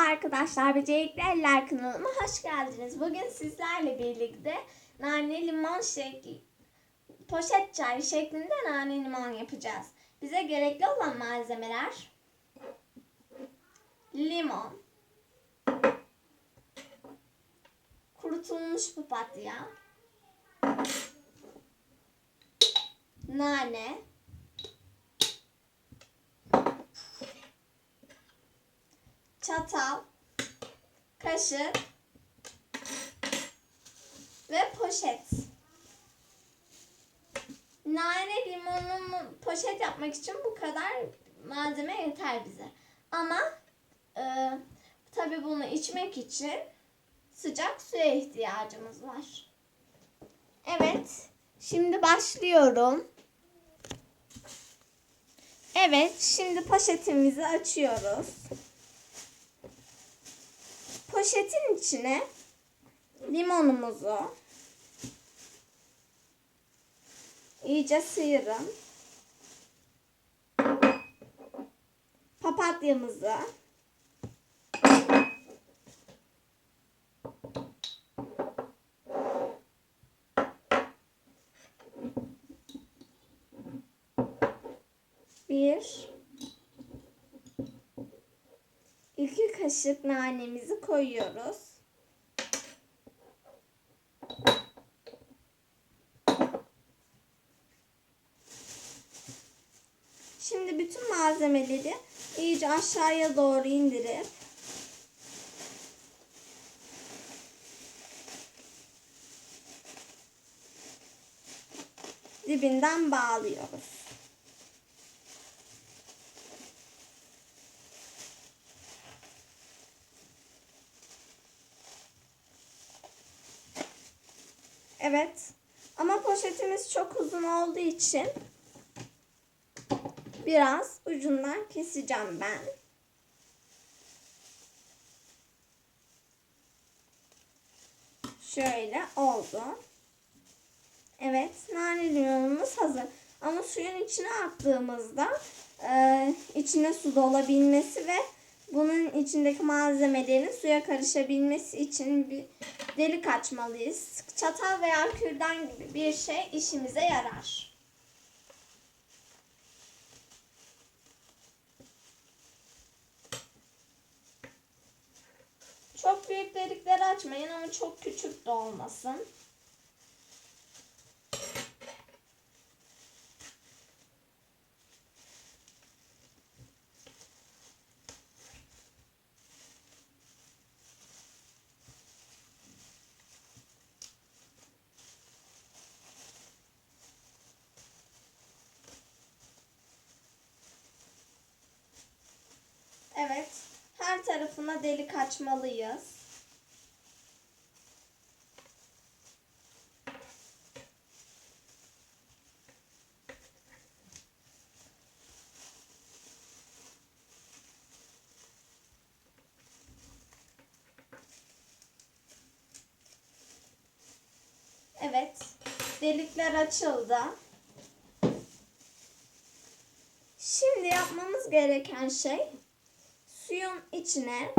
arkadaşlar, Becerikli Eller kanalıma hoş geldiniz. Bugün sizlerle birlikte nane limon şekli, poşet çay şeklinde nane limon yapacağız. Bize gerekli olan malzemeler limon, kurutulmuş papatya, nane, çatal, kaşık ve poşet. Nane limonlu poşet yapmak için bu kadar malzeme yeter bize. Ama e, tabi bunu içmek için sıcak suya ihtiyacımız var. Evet, şimdi başlıyorum. Evet, şimdi poşetimizi açıyoruz. Poşetin içine limonumuzu iyice sıyırın. Papatyamızı bir iki kaşık nanemizi koyuyoruz. Şimdi bütün malzemeleri iyice aşağıya doğru indirip dibinden bağlıyoruz. Evet. Ama poşetimiz çok uzun olduğu için biraz ucundan keseceğim ben. Şöyle oldu. Evet, nane limonumuz hazır. Ama suyun içine attığımızda e, içine su dolabilmesi ve bunun içindeki malzemelerin suya karışabilmesi için bir delik açmalıyız. Çatal veya kürdan gibi bir şey işimize yarar. Çok büyük delikleri açmayın ama çok küçük de olmasın. Evet. Her tarafına delik açmalıyız. Evet. Delikler açıldı. Şimdi yapmamız gereken şey suyun içine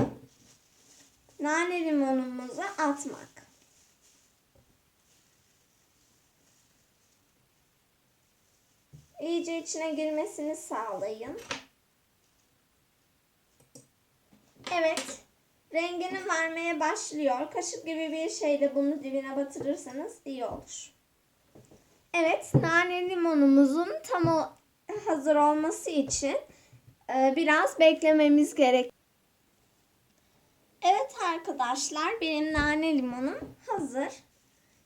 nane limonumuzu atmak. İyice içine girmesini sağlayın. Evet, rengini vermeye başlıyor. Kaşık gibi bir şeyle bunu dibine batırırsanız iyi olur. Evet, nane limonumuzun tam hazır olması için biraz beklememiz gerek. Evet arkadaşlar benim nane limonum hazır.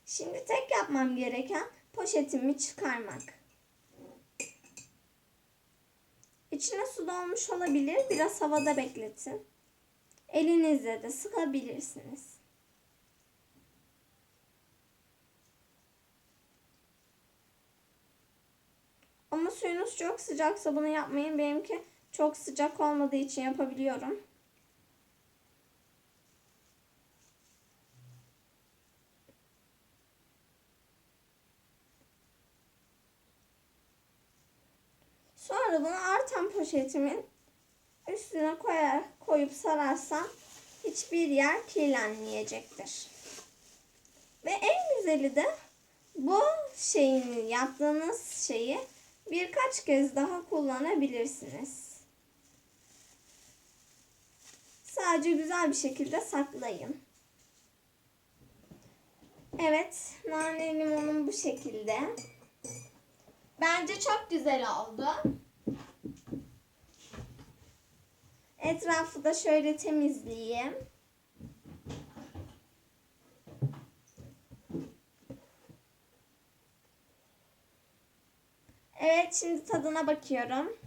Şimdi tek yapmam gereken poşetimi çıkarmak. İçine su dolmuş olabilir. Biraz havada bekletin. Elinizle de sıkabilirsiniz. Ama suyunuz çok sıcaksa bunu yapmayın. Benimki çok sıcak olmadığı için yapabiliyorum. Sonra bunu artan poşetimin üstüne koyar, koyup sararsam hiçbir yer kirlenmeyecektir. Ve en güzeli de bu şeyini yaptığınız şeyi birkaç kez daha kullanabilirsiniz. Sadece güzel bir şekilde saklayın. Evet, nane limonum bu şekilde. Bence çok güzel oldu. Etrafı da şöyle temizleyeyim. Evet, şimdi tadına bakıyorum.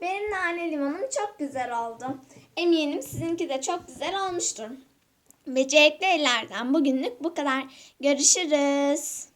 Benim nane limonum çok güzel oldu. Eminim sizinki de çok güzel olmuştur. Becerikli ellerden bugünlük bu kadar. Görüşürüz.